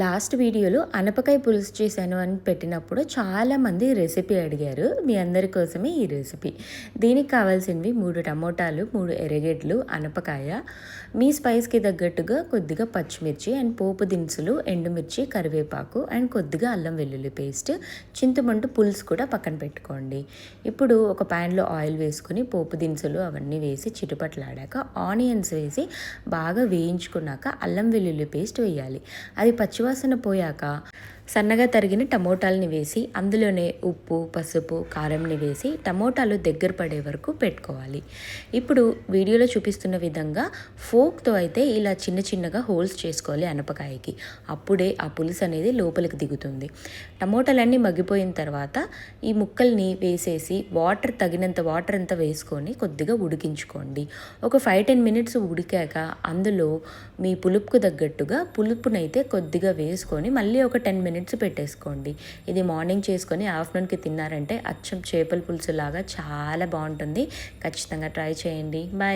Last వీడియోలో అనపకాయ పులుసు చేశాను అని పెట్టినప్పుడు చాలామంది రెసిపీ అడిగారు మీ అందరి కోసమే ఈ రెసిపీ. దీనికి కావాల్సినవి మూడు టమోటాలు మూడు ఎర్రగడ్డలు అనపకాయ మీ స్పైస్కి తగ్గట్టుగా కొద్దిగా పచ్చిమిర్చి అండ్ పోపు దినుసులు ఎండుమిర్చి కరివేపాకు అండ్ కొద్దిగా అల్లం వెల్లుల్లి పేస్ట్ చింతమంటు పులుసు కూడా పక్కన పెట్టుకోండి. ఇప్పుడు ఒక ప్యాన్లో ఆయిల్ వేసుకొని పోపు దినుసులు అవన్నీ వేసి చిటుపట్లాడాక ఆనియన్స్ వేసి బాగా వేయించుకున్నాక అల్లం వెల్లుల్లి పేస్ట్ వేయాలి. అది పచ్చి పచ్చివాసన పోయాక సన్నగా తరిగిన టమోటాలని వేసి అందులోనే ఉప్పు పసుపు కారంని వేసి టమోటాలు దగ్గర పడే వరకు పెట్టుకోవాలి. ఇప్పుడు వీడియోలో చూపిస్తున్న విధంగా ఫోక్తో అయితే ఇలా చిన్న చిన్నగా హోల్స్ చేసుకోవాలి అనపకాయకి. అప్పుడే ఆ పులుసు అనేది లోపలికి దిగుతుంది. టమోటాలన్నీ మగ్గిపోయిన తర్వాత ఈ ముక్కల్ని వేసేసి వాటర్ తగినంత వాటర్ అంతా వేసుకొని కొద్దిగా ఉడికించుకోండి. ఒక ఫైవ్ టెన్ మినిట్స్ ఉడికాక అందులో మీ పులుపుకు తగ్గట్టుగా పులుపునైతే కొద్దిగా వేసుకొని మళ్ళీ ఒక టెన్ మినిట్స్ మినిట్స్ పెట్టేసుకోండి. ఇది మార్నింగ్ చేసుకొని ఆఫ్టర్నూన్కి తిన్నారంటే అచ్చం చేపల పులుసు లాగా చాలా బాగుంటుంది. ఖచ్చితంగా ట్రై చేయండి. బాయ్